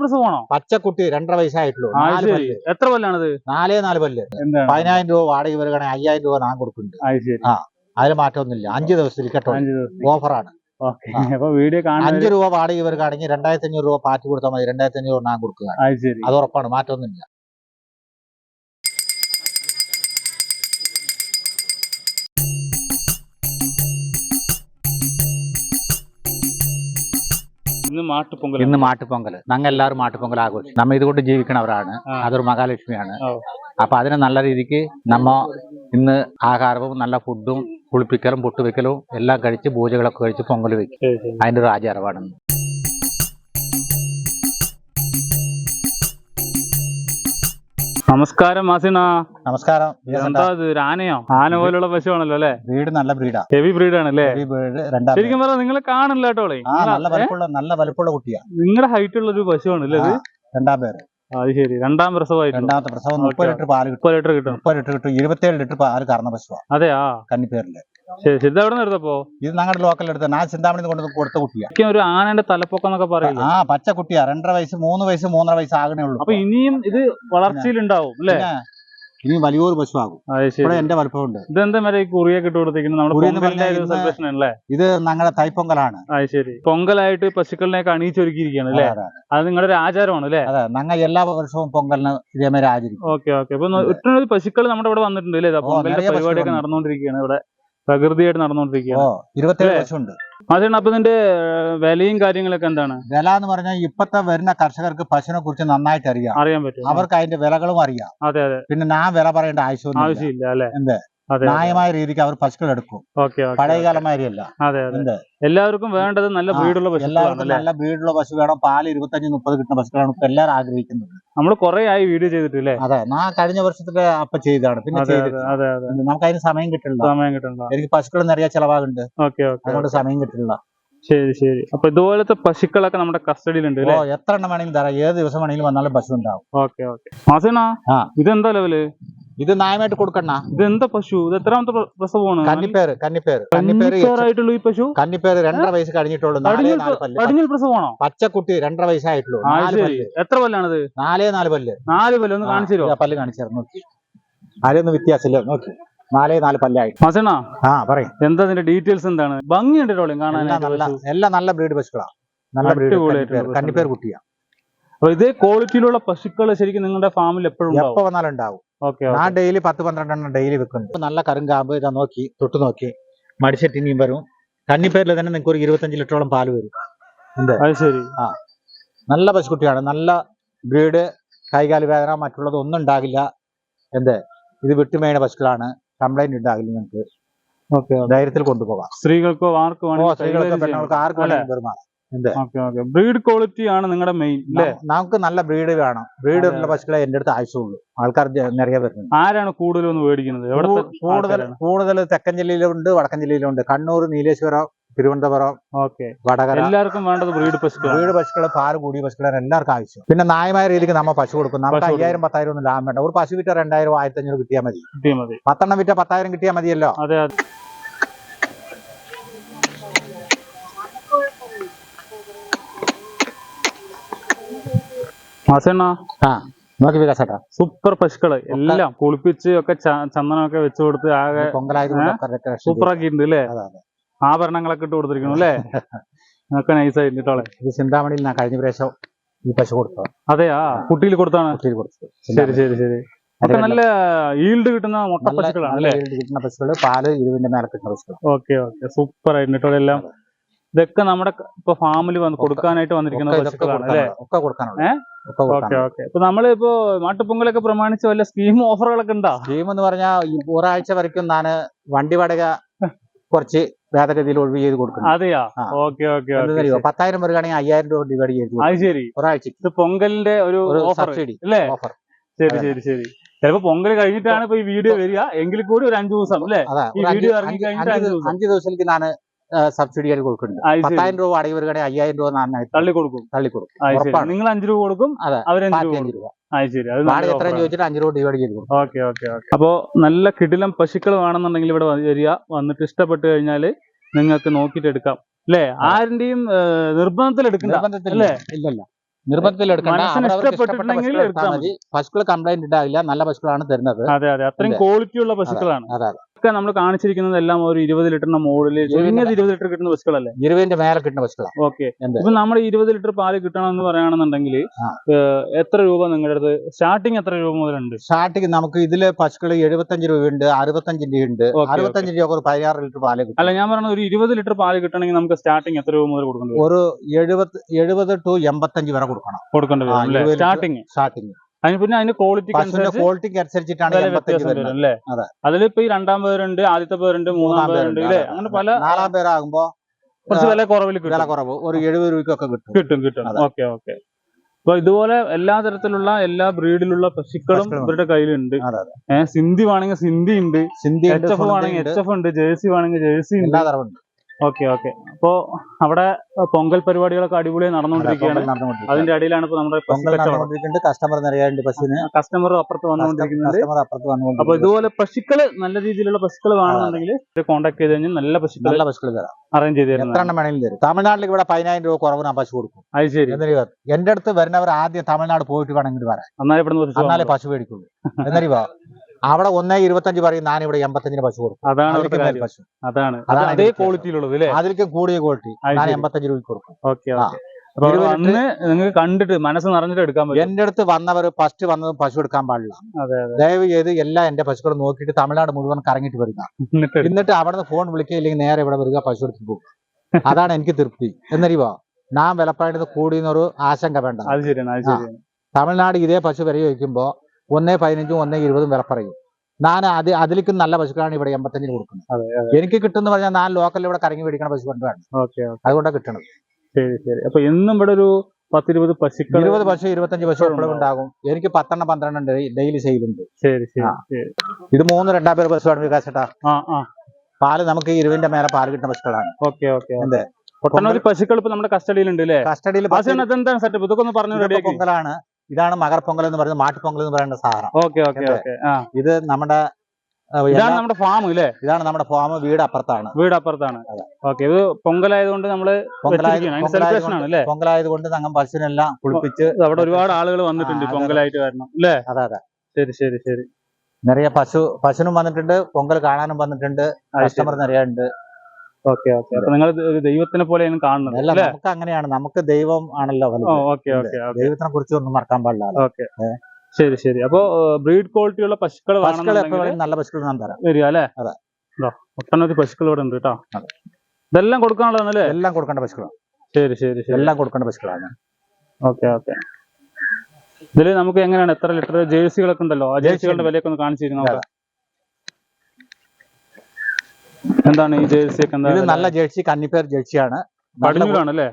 പ്രസവമാണോ പച്ചക്കുട്ടി രണ്ടര വയസ്സായിട്ടുള്ളൂ. എത്ര പല്ലാണത്? നാലേ നാല് പല്ല്. പതിനായിരം രൂപ വാടക വരികയാണെങ്കിൽ അയ്യായിരം രൂപ ഞാൻ കൊടുക്കുന്നുണ്ട്. ആ അതിൽ മാറ്റമൊന്നുമില്ല. അഞ്ചു ദിവസത്തിൽ കേട്ടോ. ഓഫറാണ്. അഞ്ചു രൂപ വാടക വരികയാണെങ്കിൽ രണ്ടായിരത്തി അഞ്ഞൂറ് രൂപ പാറ്റ് കൊടുത്താൽ മതി. രണ്ടായിരത്തി അഞ്ഞൂറ് ഞാൻ കൊടുക്കുക അത് ഉറപ്പാണ്. മാറ്റമൊന്നുമില്ല. ഇന്ന് മാട്ടുപൊങ്കൽ ഇന്ന് മാട്ടുപൊങ്കൽ. ഞങ്ങൾ എല്ലാവരും മാട്ടുപൊങ്കൽ ആഘോഷിക്കും. നമ്മ ഇതുകൊണ്ട് ജീവിക്കണവരാണ്. അതൊരു മഹാലക്ഷ്മിയാണ്. അപ്പൊ അതിനെ നല്ല രീതിക്ക് നമ്മ ഇന്ന് ആഹാരവും നല്ല ഫുഡും കുളിപ്പിക്കലും പൊട്ടുവെക്കലും എല്ലാം കഴിച്ച് പൂജകളൊക്കെ കഴിച്ച് പൊങ്കൽ വെക്കും. അതിന്റെ ഒരു ആചാരമാണ്. നമസ്കാരം മാസിന നമസ്കാരം. എന്താ ഇത് ഒരു ആനയോ? ആന പോലുള്ള പശു ആണല്ലോ അല്ലെ? വീട് നല്ല ബ്രീഡാ ഹെവി ബ്രീഡ് ആണല്ലേ? ഹെവി രണ്ടാം ശരിക്കും പറഞ്ഞാൽ നിങ്ങളെ കാണില്ല കേട്ടോളെ ആ നല്ല വലുപ്പമുള്ള നല്ല വലുപ്പമുള്ള കുട്ടിയാ. നിങ്ങളുടെ ഹൈറ്റ് ഉള്ള ഒരു പശു ഇത് രണ്ടാം പേര്. അത് ശരി. രണ്ടാം പ്രസവമായിട്ട് രണ്ടാമത്തെ പ്രസവം മുപ്പത്. ലിറ്റർ പാൽ കിട്ടും. മുപ്പത് ലിറ്റർ കിട്ടും. മുപ്പത് ലിറ്റർ കിട്ടും. ഇരുപത്തേഴ് ലിറ്റർ പാൽ കറന്ന പശുവാണ് അതെയാ കന്നിപ്പേരിൽ ശരി ശരി. ഇത് എവിടെ എടുത്തപ്പോ ഇത് ഞങ്ങളുടെ ലോക്കൽ എടുത്ത. ഞാൻ ചിന്താമണി കൊണ്ട് കൊടുത്ത കുട്ടിയാ. ശരിക്കും ഒരു ആനന്റെ തലപ്പൊക്കം എന്നൊക്കെ പറയും ആ പച്ച കുട്ടിയാ. രണ്ടര വയസ്സ് മൂന്ന് വയസ്സ് മൂന്നര വയസ്സ് ആകണേ ഉള്ളൂ. അപ്പൊ ഇനിയും ഇത് വളർച്ചയിലുണ്ടാവും അല്ലേ? ഇനി വലിയൊരു പശുവാകും. ഇവിടെ എന്റെ വലുപ്പമുണ്ട്. ഇതെന്താ കുറിയൊക്കെ ഇട്ട് കൊടുത്തിരിക്കുന്നത് ഇത് ഞങ്ങളുടെ തൈപ്പൊങ്കലാണ്. ശരി. പൊങ്കലായിട്ട് പശുക്കളിനെയൊക്കെ അണിയിച്ചൊരുക്കിയിരിക്കുകയാണ് അല്ലേ? അതെ, നിങ്ങളുടെ ഒരു ആചാരമാണ് അല്ലേ? അതെ ഞങ്ങൾ എല്ലാ വർഷവും പൊങ്കലിന് ഇതേമാതിരി ആചരിക്കും. Okay okay. അപ്പൊ ഒട്ടനവധി പശുക്കൾ നമ്മുടെ ഇവിടെ വന്നിട്ടുണ്ട് അല്ലേ? പൊങ്കലിന്റെ പരിപാടിയൊക്കെ നടന്നുകൊണ്ടിരിക്കുകയാണ് ഇവിടെ. പ്രകൃതിയായിട്ട് നടന്നുകൊണ്ടിരിക്കുകയാണ്. ഇരുപത്തേഴ്? പശുണ്ട്. അതാണ് അപ്പൊ ഇതിന്റെ ഏർ, വിലയും കാര്യങ്ങളൊക്കെ എന്താണ്? വില എന്ന് പറഞ്ഞാൽ ഇപ്പത്തെ വരുന്ന കർഷകർക്ക് പശുവിനെ കുറിച്ച് നന്നായിട്ട് അറിയാം അറിയാൻ പറ്റും. അവർക്ക് അതിന്റെ വിലകളും അറിയാം. അതെ അതെ. പിന്നെ ഞാൻ വില പറയേണ്ട ആവശ്യമൊന്നും ആവശ്യമില്ല അല്ലെ? എന്ത്? ന്യായമായ രീതിക്ക് അവർ പശുക്കൾ എടുക്കും. ഓക്കെ പഴയ കാലമാരിയല്ല അതെ അതെ. എല്ലാവർക്കും വേണ്ടത് നല്ല ബീഡുള്ള ബ്രീഡുള്ള പശുക്കളാണ് എല്ലാവർക്കും നല്ല വീടുള്ള പശു വേണം. പാൽ ഇരുപത്തഞ്ച് മുപ്പത് കിട്ടുന്ന പശുക്കളാണ് ഇപ്പൊ എല്ലാവരും ആഗ്രഹിക്കുന്നത്. നമ്മൾ കുറെ ആയി വീഡിയോ ചെയ്തിട്ടില്ലേ അതെ ഞാൻ കഴിഞ്ഞ വർഷത്തിലെ അപ്പൊ ചെയ്താണ് പിന്നെ നമുക്ക് അതിന് സമയം കിട്ടില്ല. സമയം കിട്ടില്ല. എനിക്ക് പശുക്കൾ നിറയെ ചെലവാകുന്നുണ്ട്. ഓക്കെ ഓക്കെ അതുകൊണ്ട് സമയം കിട്ടില്ല. ശരി ശരി. അപ്പൊ ഇതുപോലത്തെ പശുക്കളൊക്കെ നമ്മുടെ കസ്റ്റഡിയിലുണ്ട് ഓ എത്ര എണ്ണം വേണമെങ്കിലും തരാം. ഏത് ദിവസം വേണമെങ്കിലും വന്നാലും പശു ഉണ്ടാവും. Okay okay. മാസേനാ. ഇതെന്താ ലെവൽ? ഇത് ന്യായമായിട്ട് കൊടുക്കണ എന്താ പശു? ഇത് എത്രാമത്തെ പ്ര- പ്രസവമാണ്? കന്നിപ്പേര് കന്നിപ്പേര് കന്നിപ്പേര്. ആയിട്ടുള്ള ഈ പശു? കന്നിപ്പേര് രണ്ടര വയസ്സ് കഴിഞ്ഞിട്ടുള്ളൂ. പ്രസവമാണോ? പച്ചക്കുട്ടി രണ്ടര വയസ്സായിട്ടുള്ളൂ. എത്ര പല്ലാണത്? നാലേ നാല് പല്ല്. നാല് പല്ല്. ഒന്ന് കാണിച്ചു തരുമോ? പല്ല് കാണിച്ചു നോക്കി. അതിലൊന്നും വ്യത്യാസമില്ല. നോക്കി. നാലേ നാല് പല്ലായിട്ട്. മസണ ആ പറയും. എന്താ അതിന്റെ ഡീറ്റെയിൽസ് എന്താണ്? ഭംഗിയുണ്ട് ടോളിയും എല്ലാം നല്ല എല്ലാം നല്ല ബ്രീഡ് പശുക്കളാ. നല്ല ബ്രീഡ്. കന്നിപ്പേർ കുട്ടിയാ. അപ്പൊ ഇതേ ക്വാളിറ്റിയിലുള്ള പശുക്കൾ ശരിക്കും നിങ്ങളുടെ ഫാമിൽ എപ്പോഴും ഉണ്ടാവും? എപ്പോ വന്നാലും ഉണ്ടാവും. ഓക്കെ ഞാൻ ഡെയിലി പത്ത് പന്ത്രണ്ടെണ്ണം ഡെയിലി വെക്കുന്നുണ്ട്. നല്ല കറുങ്കാമ്പ് ഇതാ നോക്കി തൊട്ട് നോക്കി. മടിച്ചിട്ട് ഇനിയും വരും. കന്നിപ്പേരിൽ തന്നെ നിങ്ങൾക്ക് ഒരു ഇരുപത്തഞ്ച് ലിറ്ററോളം പാൽ വരും. അത് ശരി. നല്ല പശുക്കുട്ടിയാണ്. നല്ല ബ്രീഡ് കൈകാൽ വേദന മറ്റുള്ളത് ഒന്നും ഉണ്ടാകില്ല. എന്ത്? ഇത് വിട്ടുമേണ പശുക്കളാണ്. കംപ്ലൈന്റ് ഉണ്ടാകില്ല നിങ്ങൾക്ക്. ഓക്കെ ധൈര്യത്തിൽ കൊണ്ടുപോകാം. സ്ത്രീകൾക്കോ ആർക്കും ഓ സ്ത്രീകൾക്ക് പെണ്ണുങ്ങൾക്ക് ആർക്ക് പെരുമാറാം. Okay okay. ബ്രീഡ് ക്വാളിറ്റി ആണ് നിങ്ങളുടെ മെയിൻ അല്ലേ നമുക്ക് നല്ല ബ്രീഡ് വേണം. ബ്രീഡ് ഉള്ള പശുക്കളെ എന്റെ അടുത്ത് ആവശ്യമുള്ളൂ. ആൾക്കാർ നിറയെ വരുന്നത് ആരാണ് കൂടുതലൊന്ന് മേടിക്കുന്നത്? കൂടുതൽ കൂടുതൽ തെക്കൻ ജില്ലയിലുണ്ട് വടക്കൻ ജില്ലയിലുണ്ട്. കണ്ണൂർ നീലേശ്വരം തിരുവനന്തപുരം ഓക്കെ. വടകര. എല്ലാവർക്കും വേണ്ടത് ബ്രീഡ് പശു ബ്രീഡ് പശുക്കൾ പാൽ കൂടിയ പശുക്കളാണ് എല്ലാവർക്കും ആവശ്യം. പിന്നെ നായമായ രീതിക്ക് നമ്മൾ പശു കൊടുക്കും. നമുക്ക്. അയ്യായിരം പത്തായിരം ഒന്നും ലാഭം വേണ്ട. ഒരു പശു വിറ്റ രണ്ടായിരം ആയിരത്തി അഞ്ഞൂറ് കിട്ടിയാൽ മതി. കിട്ടിയാൽ മതി. പത്തെണ്ണം വിറ്റ പത്തായിരം കിട്ടിയാൽ മതിയല്ലോ. അതെ അതെ. മാസണ്ണ? ആ നോക്കി വികാസേട്ടാ. സൂപ്പർ പശുക്കൾ. എല്ലാം കുളിപ്പിച്ച് ഒക്കെ ചന്ദനമൊക്കെ വെച്ചു കൊടുത്ത് ആകെ സൂപ്പർ ആക്കിയിട്ടുണ്ട് അല്ലേ. ആഭരണങ്ങളൊക്കെ ഇട്ട് കൊടുത്തിരിക്കുന്നു അല്ലേ? ഒക്കെ നൈസ് ആയിട്ടോളെ ഇത് ചിന്താമണിയിൽ ഞാൻ കഴിഞ്ഞ പ്രാവശ്യം ഈ പശു കൊടുത്തു അതെയാ? കുട്ടിയിൽ കൊടുത്താണ്? കുട്ടിയിൽ ശരി ശരി ശരി. ഒക്കെ നല്ല ഈൽഡ് കിട്ടുന്ന മുട്ട പശുക്കളാണ് അല്ലേ? കിട്ടുന്ന പശുക്കൾ പാൽ ഇരുവിന്റെ മേലെ കിട്ടുന്ന പശുക്കൾ ഓക്കെ ഓക്കെ. സൂപ്പർ ആയിട്ടുണ്ട് എല്ലാം ഇതൊക്കെ നമ്മുടെ ഇപ്പൊ ഫാമിൽ വന്ന് കൊടുക്കാനായിട്ട് വന്നിരിക്കുന്ന നമ്മളിപ്പോ പശുക്കളാണ് അല്ലേ? ഒക്കെ കൊടുക്കാനുള്ള ഏ? ഒക്കെ ഓക്കെ കൊടുക്കാനുള്ള ഓക്കെ. ഇപ്പൊ നമ്മൾ മാട്ടുപൊങ്കലൊക്കെ പ്രമാണിച്ച് വല്ല സ്കീം ഓഫറുകളൊക്കെ ഉണ്ടോ? സ്കീം എന്ന് പറഞ്ഞാൽ ഒരാഴ്ച വരയ്ക്കും ഞാൻ വണ്ടി വാടക കുറച്ച് ഭേദഗതിയിൽ ഒഴിവ് ചെയ്ത് കൊടുക്കും അതെയാ. ഓക്കെ ഓക്കെ പത്തായിരം വരികയാണെങ്കിൽ അയ്യായിരം രൂപ ഡിവൈഡ് ചെയ്ത്. അത് ശരി. ഒരാഴ്ച ഇത് പൊങ്കലിന്റെ ഒരു ഓഫർ സബ്സിഡി അല്ലേ? ഓഫർ. ശരി. ശരി ശരി. ചിലപ്പോ പൊങ്കൽ കഴിഞ്ഞിട്ടാണ് ഇപ്പൊ ഈ വീഡിയോ വരിക. എങ്കിൽ കൂടി ഒരു അഞ്ചു ദിവസം അല്ലേ? ഈ വീഡിയോ ഇറങ്ങി കഴിഞ്ഞിട്ട് അഞ്ചു ദിവസം- ഞാൻ സബ്സിഡി ആയിട്ട് കൊടുക്കുന്നുണ്ട്. പത്തായിരം രൂപ വാടക വരികയാണെങ്കിൽ അയ്യായിരം രൂപ നന്നായി തള്ളി കൊടുക്കും തള്ളി കൊടുക്കും നിങ്ങൾ അഞ്ചു രൂപ കൊടുക്കും അതെ. അഞ്ച് രൂപ വാടക എത്രയും ചോദിച്ചിട്ട് അഞ്ച് രൂപ ഡിവൈഡ് ചെയ്ത് കൊടുക്കും. Okay okay okay. അപ്പോ നല്ല കിടിലം പശുക്കൾ വേണമെന്നുണ്ടെങ്കിൽ ഇവിടെ വരിക. വന്നിട്ട് ഇഷ്ടപ്പെട്ട് കഴിഞ്ഞാൽ നിങ്ങൾക്ക് നോക്കിട്ട് എടുക്കാം. അല്ലേ? ആരുടെയും നിർബന്ധത്തിൽ എടുക്കണ്ട. അല്ലേ? ഇല്ലല്ല. നിർബന്ധത്തിൽ എടുക്കണ്ട. മനസ്സിന് അവരവർക്ക് ഇഷ്ടപ്പെട്ട ഇഷ്ടപ്പെട്ടിട്ടുണ്ടെങ്കിൽ പശുക്കളെ എടുത്താൽ എടുത്താൽ മതി. പശുക്കൾ കംപ്ലൈന്റ് ഉണ്ടാവില്ല. നല്ല പശുക്കളാണ് തരുന്നത്. അതെ അതെ. അത്രയും അതെ. ക്വാളിറ്റി ഉള്ള പശുക്കളാണ്. അതെ അതെ. ഒക്കെ നമ്മൾ കാണിച്ചിരിക്കുന്നത് എല്ലാം ഒരു ഇരുപത് ലിറ്ററിന്റെ മുകളിൽ ചുരുങ്ങിയത് ഇരുപത് ലിറ്റർ കിട്ടുന്ന പശുക്കളല്ലേ ഇരുപതിന്റെ മേലെ കിട്ടുന്ന പശുക്കളാണ് ഓക്കെ? ഇപ്പൊ നമ്മൾ ഇരുപത് ലിറ്റർ പാൽ കിട്ടണമെന്ന് പറയുകയാണെന്നുണ്ടെങ്കിൽ ആ. എത്ര രൂപ നിങ്ങളുടെ അടുത്ത്? സ്റ്റാർട്ടിങ് എത്ര രൂപ മുതലുണ്ട്? സ്റ്റാർട്ടിങ് നമുക്ക് ഇതിൽ പശുക്കൾ എഴുപത്തഞ്ച് രൂപയുണ്ട് അറുപത്തഞ്ചിന്റെ ഉണ്ട് അറുപത്തഞ്ച് രൂപ ഒരു പതിനാറ് ലിറ്റർ പാൽ കിട്ടും. അല്ല ഞാൻ പറഞ്ഞ ഒരു ഇരുപത് ലിറ്റർ പാൽ കിട്ടണമെങ്കിൽ നമുക്ക് സ്റ്റാർട്ടിങ് എത്ര രൂപ മുതൽ കൊടുക്കണം ഒരു എഴുപത് എഴുപത് ടു എൺപത്തഞ്ച് വരെ കൊടുക്കണം. കൊടുക്കേണ്ടി വരും ആ, അല്ലേ? ഇരുപത് ലിറ്റർ സ്റ്റാർട്ടിങ്. സ്റ്റാർട്ടിങ്. അതിന് പിന്നെ അതിന്റെ ക്വാളിറ്റിക്ക് അനുസരിച്ച് ക്വാളിറ്റിക്ക് അനുസരിച്ചിട്ടാണ് വില എൺപത്തഞ്ച് വ്യത്യാസം വരും അല്ലേ? അതെ. അതിലിപ്പോ ഈ രണ്ടാം പേരുണ്ട് ആദ്യത്തെ പേരുണ്ട് മൂന്നാം പേരുണ്ട് അല്ലേ അങ്ങനെ പല നാലാം പേരാകുമ്പോ കുറച്ച് വില കുറവിൽ വില കുറവ് ഒരു എഴുപത് രൂപയ്ക്കൊക്കെ കിട്ടും. കിട്ടും കിട്ടും. Okay okay. അപ്പൊ ഇതുപോലെ എല്ലാ തരത്തിലുള്ള എല്ലാ ബ്രീഡിലുള്ള പശുക്കളും ഇവരുടെ കയ്യിലുണ്ട്. ഏഹ് സിന്ധി വേണമെങ്കിൽ സിന്ധി ഉണ്ട്. സിന്ധി എച്ച് എഫ് വേണമെങ്കിൽ എച്ച് എഫ് ഉണ്ട് ജേഴ്സി വേണമെങ്കിൽ ജേഴ്സി ഉണ്ട്. Okay okay. അപ്പോ അവിടെ പൊങ്കൽ പരിപാടികളൊക്കെ അടിപൊളി നടന്നുകൊണ്ടിരിക്കുകയാണ്. അതിന്റെ അടിയിലാണ് ഇപ്പൊ നമ്മുടെ കച്ചവടം. കസ്റ്റമർ നിറയാണ്ട് പശുവിന്. കസ്റ്റമർ അപ്പുറത്ത് വന്നുകൊണ്ടിരിക്കുന്നത് അപ്പൊ ഇതുപോലെ പശുക്കൾ നല്ല രീതിയിലുള്ള പശുക്കൾ വേണമെന്നുണ്ടെങ്കിൽ കോൺടാക്ട് ചെയ്ത് കഴിഞ്ഞാൽ നല്ല പശുക്കൾ നല്ല പശുക്കൾ തരാം. അറേഞ്ച് ചെയ്ത് എത്ര തരുന്നതാണ് വേണമെങ്കിലും തരും. തമിഴ്നാട്ടിൽ ഇവിടെ പതിനായിരം രൂപ കുറവ് ഞാൻ പശു കൊടുക്കും. അത് ശരി. എന്റെ അടുത്ത് വരുന്നവർ ആദ്യം തമിഴ്നാട് പോയിട്ട് വേണമെങ്കിൽ പശു എന്നാലേ. പശു മേടിക്കുള്ളൂ. എന്നറിയോ അവിടെ ഒന്നേ ഇരുപത്തഞ്ച് പറയും ഞാൻ ഇവിടെ എൺപത്തഞ്ചിന് പശു കൊടുക്കും. അതാണ് പശു. അതാണ്. അതേ ക്വാളിറ്റിയിലുള്ളത് അല്ലേ? അതിലേക്ക് കൂടിയ ക്വാളിറ്റി ഞാൻ. എൺപത്തഞ്ച് രൂപയ്ക്ക് കൊടുക്കും. നിങ്ങൾക്ക് കണ്ടിട്ട് മനസ്സ് നിറഞ്ഞിട്ട് എടുക്കാൻ പറ്റും. എന്റെ അടുത്ത് വന്നവർ ഫസ്റ്റ് വന്നത് പശു എടുക്കാൻ പാടില്ല. ദയവ് ചെയ്ത് എല്ലാ എന്റെ പശുക്കളും നോക്കിയിട്ട് തമിഴ്നാട് മുഴുവൻ കറങ്ങിട്ട് വരിക. എന്നിട്ട്. അവിടെ നിന്ന് ഫോൺ വിളിക്കുകയില്ലെങ്കിൽ നേരെ ഇവിടെ വരിക പശു എടുത്ത് പോകും അതാണ് എനിക്ക് തൃപ്തി. എന്നറിയുമോ ഞാൻ വിലപ്പാടിന് കൂടിയെന്നൊരു ആശങ്ക വേണ്ട. അത് ശരിയാണ് അത് തമിഴ്നാട് ഇതേ പശു വരെ ചോദിക്കുമ്പോൾ ഒന്നേ പതിനഞ്ചും ഒന്നേ ഇരുപതും വില പറയും. ഞാൻ അത് അതിലേക്കും നല്ല പശുക്കളാണ് ഇവിടെ എൺപത്തഞ്ചിന് കൊടുക്കുന്നത്. എനിക്ക് കിട്ടുന്ന പറഞ്ഞാൽ ഞാൻ ലോക്കലിൽ ഇവിടെ കറങ്ങി മേടിക്കണ പശു കൊണ്ടാണ് ഓക്കെ ഓക്കെ. അതുകൊണ്ടാണ് കിട്ടണത്. ശരി ശരി. അപ്പൊ ഇന്നും ഇവിടെ ഒരു പത്തിരുപത് പശുക്കൾ ഇരുപത് പശു ഇരുപത്തഞ്ച് പശു എപ്പോഴും ഉണ്ടാകും. എനിക്ക് പത്തെണ്ണം പന്ത്രണ്ട് ഉണ്ട് ഡെയിലി സെയിലുണ്ട് ശരി ശരി ഇത് മൂന്ന് രണ്ടാം പേര് പശുവാണ് വികാസേട്ടാ. പാൽ നമുക്ക് ഇരുവിന്റെ മേലെ പാൽ കിട്ടുന്ന പശുക്കളാണ്. ഓക്കെ ഓക്കെ അതെ ഒട്ടനവധി പശുക്കൾ ഇപ്പൊ നമ്മുടെ കസ്റ്റഡിയിലുണ്ട് അല്ലേ കസ്റ്റഡിയിൽ അതെന്താണ് സെറ്റപ്പ് ഇതൊക്കെ ഒന്ന് പറഞ്ഞു പൊങ്കലാണ്. ഇതാണ് മകർ പൊങ്കൽ എന്ന് പറയുന്നത് മാട്ടുപൊങ്കൽ എന്ന് പറയുന്ന സാധനം. ഓക്കെ ഓക്കെ എന്ത്? ഓക്കെ. ഇത് നമ്മുടെ ഇതാണ് നമ്മുടെ ഫാം അല്ലേ ഇതാണ് നമ്മുടെ ഫാം വീട് അപ്പുറത്താണ് വീട് അപ്പുറത്താണ്. ഓക്കെ ഇത് പൊങ്കലായതുകൊണ്ട് നമ്മൾ പൊങ്കലായതുകൊണ്ട് തങ്ങം പശുവിനെല്ലാം കുളിപ്പിച്ച് അവിടെ ഒരുപാട് ആളുകൾ വന്നിട്ടുണ്ട് പൊങ്കലായിട്ട് വരണം അല്ലേ? അതെ അതെ. ശരി ശരി ശരി. നിറയെ പശു പശുനും വന്നിട്ടുണ്ട് പൊങ്കൽ കാണാനും വന്നിട്ടുണ്ട് കസ്റ്റമർ നിറയുണ്ട് ഓക്കെ ഓക്കെ. അപ്പൊ നിങ്ങൾ ദൈവത്തിനെ പോലെയാണ് കാണുന്നത് അല്ല നമുക്ക് അങ്ങനെയാണ് നമുക്ക് ദൈവം ആണല്ലോ. ഓക്കെ ഓക്കെ ദൈവത്തിനെ കുറിച്ച് ഒന്നും മറക്കാൻ പാടില്ല. ഓക്കെ. ശരി ശരി. അപ്പൊ ബ്രീഡ് ക്വാളിറ്റിയുള്ള പശുക്കൾ നല്ല പശുക്കൾ ഞാൻ തരാം. വരിക അല്ലേ? അതെ. ഒട്ടനവധി പശുക്കൾ ഇവിടെ ഉണ്ട് കേട്ടോ. ഇതെല്ലാം കൊടുക്കാനുള്ളതാണല്ലേ എല്ലാം കൊടുക്കേണ്ട പശുക്കളാണ് ശരി ശരി ശരി. എല്ലാം കൊടുക്കേണ്ട പശുക്കളാണ് ഓക്കെ ഓക്കെ. ഇതിൽ നമുക്ക് എങ്ങനെയാണ്? എത്ര ലിറ്റർ ജേഴ്സികളൊക്കെ ഉണ്ടല്ലോ. ആ ജേഴ്സികളുടെ വിലയൊക്കെ ഒന്ന് കാണിച്ചിരുന്നു എന്താണ് ഈ ജേഴ്സി ഒക്കെ ഇത് നല്ല ജേഴ്സി കന്നിപ്പേർ ജേഴ്സിയാണ്.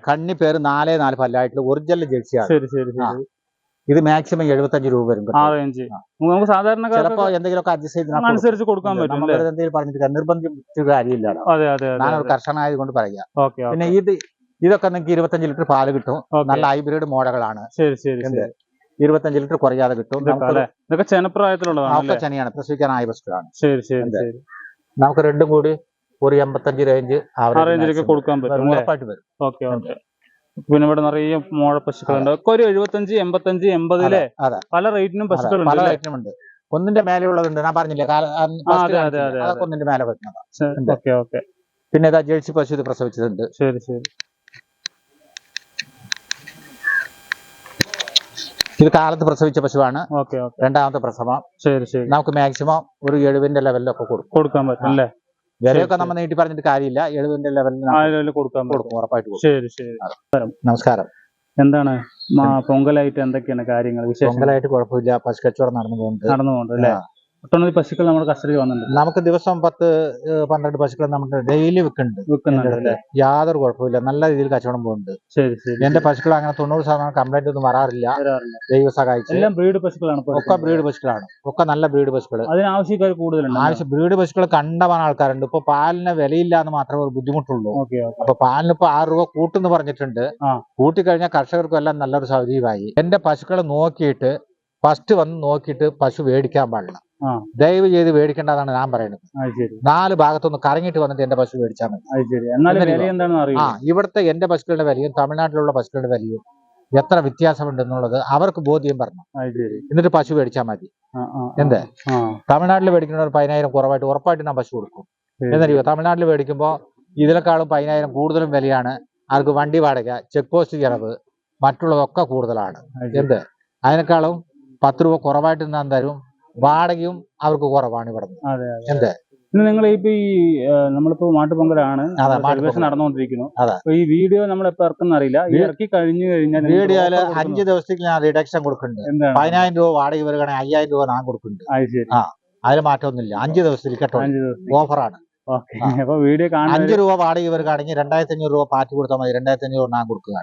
കന്നിപ്പേർ നാലേ നാല് പല്ലായിട്ടുള്ള ഒറിജിനൽ ജേഴ്സിയാണ്. ശരി ശരി ശരി. ഇത് മാക്സിമം എഴുപത്തഞ്ച് രൂപ വരും നമുക്ക് സാധാരണ ചിലപ്പോ എന്തെങ്കിലുമൊക്കെ അഡ്ജസ്റ്റ് ചെയ്ത് ഞാൻ കൊടുക്കും. അനുസരിച്ച് കൊടുക്കാൻ പറ്റും എന്തെങ്കിലും പറഞ്ഞിട്ട് നിർബന്ധിച്ച കാര്യമില്ല ഞാനൊരു കർഷകനായത് കൊണ്ട് പറയാം. പിന്നെ ഇത് ഇതൊക്കെ നിങ്ങൾക്ക് ഇരുപത്തഞ്ച് ലിറ്റർ പാൽ കിട്ടും. നല്ല ഹൈബ്രിഡ് മോഡകളാണ് ശരി ശരി ഇരുപത്തഞ്ച് ലിറ്റർ കുറയാതെ കിട്ടും. ഇതൊക്കെ ചെനപ്രായത്തിലുള്ളതാണ് ഒക്കെ ചനിയാണ്. പ്രസവിക്കാനായ വസ്തുവാണ് ശരി ശരി ശരി. നമുക്ക് രണ്ടും കൂടി ഒരു എൺപത്തഞ്ച് റേഞ്ച് റേഞ്ചിലൊക്കെ കൊടുക്കാൻ പറ്റും ഉറപ്പായിട്ട് വരും. ഓക്കെ ഓക്കെ പിന്നെ ഇവിടെ നിറയെ മോഴ പശുക്കളുണ്ട്. ഒക്കെ ഒരു എഴുപത്തഞ്ച് എൺപത്തഞ്ച് എൺപതിലെ പല റേറ്റിനും. പശുക്കളുണ്ട് പല ഉണ്ട്. ഒന്നിന്റെ മേലെ ഉള്ളതുണ്ട്. ഞാൻ പറഞ്ഞില്ലേ ഒന്നിന്റെ മേലെ ശരി, ഓക്കെ ഓക്കെ പിന്നെ ഇതാ ജേഴ്സി പശു ഇത് പ്രസവിച്ചതുണ്ട് ശരി ശരി. ഇത് കാലത്ത് പ്രസവിച്ച പശുവാണ്. രണ്ടാമത്തെ പ്രസവം. ശരി ശരി. നമുക്ക് മാക്സിമം ഒരു എഴുപതിന്റെ ലെവലിലൊക്കെ കൊടുക്കും. കൊടുക്കാൻ പറ്റും അല്ലേ? വിലയൊക്കെ. നമ്മൾ നീട്ടി പറഞ്ഞിട്ട് കാര്യമില്ല. എഴുപതിന്റെ ലെവലിൽ കൊടുക്കാൻ കൊടുക്കും ഉറപ്പായിട്ട് ശരി ശരി. നമസ്കാരം. എന്താണ്? പൊങ്കലായിട്ട് എന്തൊക്കെയാണ് കാര്യങ്ങൾ പൊങ്കലായിട്ട് കുഴപ്പമില്ല. പശു കച്ചവടം നടന്നു പോകുന്നുണ്ട് നടന്നുകൊണ്ട് അല്ലേ ഒട്ടനവധി പശുക്കൾ നമ്മുടെ കസ്റ്റഡി വന്നിട്ടുണ്ട്. നമുക്ക് ദിവസം പത്ത് പന്ത്രണ്ട് പശുക്കൾ നമുക്ക് ഡെയിലി വിൽക്കുന്നുണ്ട്. വിൽക്കുന്നുണ്ട് യാതൊരു കുഴപ്പമില്ല നല്ല രീതിയിൽ കച്ചവടം പോകുന്നുണ്ട്. ശരി ശരി എന്റെ പശുക്കൾ അങ്ങനെ തൊണ്ണൂറ് ശതമാനം കംപ്ലൈന്റ് ഒന്നും വരാറില്ല. ദൈവ സഹായിച്ചു. എല്ലാം ബ്രീഡ് പശുക്കളാണ് ഒക്കെ ബ്രീഡ് പശുക്കളാണ്. ഒക്കെ നല്ല ബ്രീഡ് പശുക്കൾ അതിന് ആവശ്യക്കാർ കൂടുതലുണ്ട് ആവശ്യം ബ്രീഡ് പശുക്കൾ കണ്ടവാൻ ആൾക്കാരുണ്ട്. ഇപ്പൊ പാലിന് വിലയില്ല എന്ന് മാത്രമേ ഒരു ബുദ്ധിമുട്ടുള്ളൂ. അപ്പൊ പാലിന് ഇപ്പൊ ആറ് രൂപ കൂട്ടെന്ന് പറഞ്ഞിട്ടുണ്ട്. കൂട്ടിക്കഴിഞ്ഞാൽ കർഷകർക്കും എല്ലാം നല്ലൊരു സൗകര്യമായി എന്റെ പശുക്കളെ നോക്കിയിട്ട് ഫസ്റ്റ് വന്ന് നോക്കിയിട്ട് പശു മേടിക്കാൻ പാടില്ല. ദയവ് ചെയ്ത് മേടിക്കേണ്ടതാണ് ഞാൻ പറയുന്നത്. നാല് ഭാഗത്തൊന്ന് കറങ്ങിയിട്ട് വന്നിട്ട് എന്റെ പശു മേടിച്ചാൽ മതി? ആ ഇവിടുത്തെ എന്റെ പശുക്കളുടെ വിലയും തമിഴ്നാട്ടിലുള്ള പശുക്കളുടെ വിലയും എത്ര വ്യത്യാസമുണ്ടെന്നുള്ളത് അവർക്ക് ബോധ്യം പറഞ്ഞു എന്നിട്ട് പശു മേടിച്ചാൽ മതി. എന്ത്? തമിഴ്നാട്ടിൽ മേടിക്കുന്ന ഒരു പതിനായിരം കുറവായിട്ട് ഉറപ്പായിട്ട് ഞാൻ പശു കൊടുക്കും. എന്നറിയോ തമിഴ്നാട്ടിൽ മേടിക്കുമ്പോൾ ഇതിനേക്കാളും പതിനായിരം കൂടുതലും വിലയാണ്. അവർക്ക് വണ്ടി വാടക ചെക്ക് പോസ്റ്റ് ചെലവ് മറ്റുള്ളതൊക്കെ കൂടുതലാണ്. എന്ത്? അതിനേക്കാളും പത്ത് രൂപ കുറവായിട്ട് ഞാൻ തരും. വാടകയും അവർക്ക് കുറവാണ് ഇവിടെ എന്ത്? നിങ്ങൾ ഇപ്പൊ ഈ ആ, നമ്മളിപ്പോ മാട്ടുപൊങ്കലാണ്. നടന്നുകൊണ്ടിരിക്കുന്നു. ഈ വീഡിയോ നമ്മൾ എപ്പോ ഇറക്കുന്ന അറിയില്ല ഇറക്കി കഴിഞ്ഞു കഴിഞ്ഞാൽ വീഡിയോയിൽ അഞ്ച് ദിവസത്തേക്ക് ഞാൻ റിഡക്ഷൻ കൊടുക്കുന്നുണ്ട്. പതിനായിരം രൂപ വാടക വരികയാണെങ്കിൽ അയ്യായിരം രൂപ ഞാൻ കൊടുക്കുന്നുണ്ട്. ശരി. അതിൽ മാറ്റമൊന്നുമില്ല. അഞ്ച് ദിവസത്തിൽ കേട്ടോ. ഓഫറാണ്. വീഡിയോ അഞ്ച് രൂപ വാടക വരികയാണെങ്കിൽ രണ്ടായിരത്തി അഞ്ഞൂറ് രൂപ പാറ്റ് കൊടുത്താൽ മതി. രണ്ടായിരത്തി അഞ്ഞൂറ് ഞാൻ കൊടുക്കുക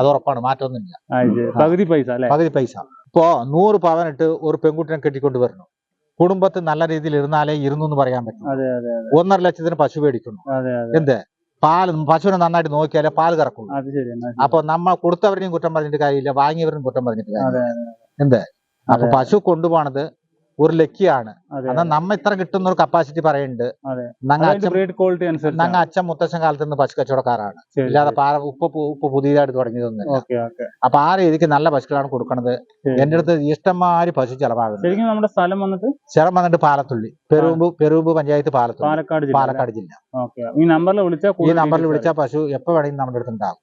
അത് ഉറപ്പാണ്. മാറ്റമൊന്നുമില്ല. പകുതി പൈസ പകുതി പൈസ. ഇപ്പോ നൂറ് പവനിട്ട് ഒരു പെൺകുട്ടിനെ കെട്ടിക്കൊണ്ട് വരണം. കുടുംബത്തിൽ നല്ല രീതിയിൽ ഇരുന്നാലേ ഇരുന്നു എന്ന് പറയാൻ പറ്റും. ഒന്നര ലക്ഷത്തിന് പശു മേടിക്കുന്നു. എന്ത്? പാൽ പശുവിനെ നന്നായിട്ട് നോക്കിയാലേ പാൽ കറക്കുള്ളൂ. അപ്പൊ നമ്മൾ കൊടുത്തവരെയും കുറ്റം പറഞ്ഞിട്ട് കാര്യമില്ല വാങ്ങിയവരും കുറ്റം പറഞ്ഞിട്ട് കാര്യമില്ല. എന്ത്? അപ്പൊ. പശു കൊണ്ടുപോണത് ഒരു ലക്കിയാണ്. അതെ എന്നാൽ നമ്മ ഇത്ര കിട്ടുന്ന ഒരു കപ്പാസിറ്റി പറയുന്നുണ്ട് അതെ. ഞങ്ങ അതായത് അച്ഛൻ മുത്തച്ഛൻ കാലത്ത് നിന്ന് പശു കച്ചവടക്കാരാണ്. ഇല്ലാതെ ഉപ്പ് ഉപ്പ് പുതിയതായിട്ട് തുടങ്ങിയതൊന്നും അപ്പൊ ആ രീതിക്ക് നല്ല പശുക്കളാണ് കൊടുക്കുന്നത് എന്റെ അടുത്ത് ഇഷ്ടംമാതിരി പശു ചെലവാകുന്നത് ശരിക്കും നമ്മുടെ സ്ഥലം വന്നിട്ട്? സ്ഥലം വന്നിട്ട് പാലത്തുള്ളി. പെരുമ്പ് പെരുമ്പ് പഞ്ചായത്ത് പാലത്തുള്ളി. പാലക്കാട് ജില്ല ഈ നമ്പറിൽ വിളിച്ചാൽ ഈ നമ്പറിൽ വിളിച്ചാൽ പശു എപ്പോ വേണമെങ്കിലും നമ്മുടെ അടുത്ത് ഉണ്ടാകും.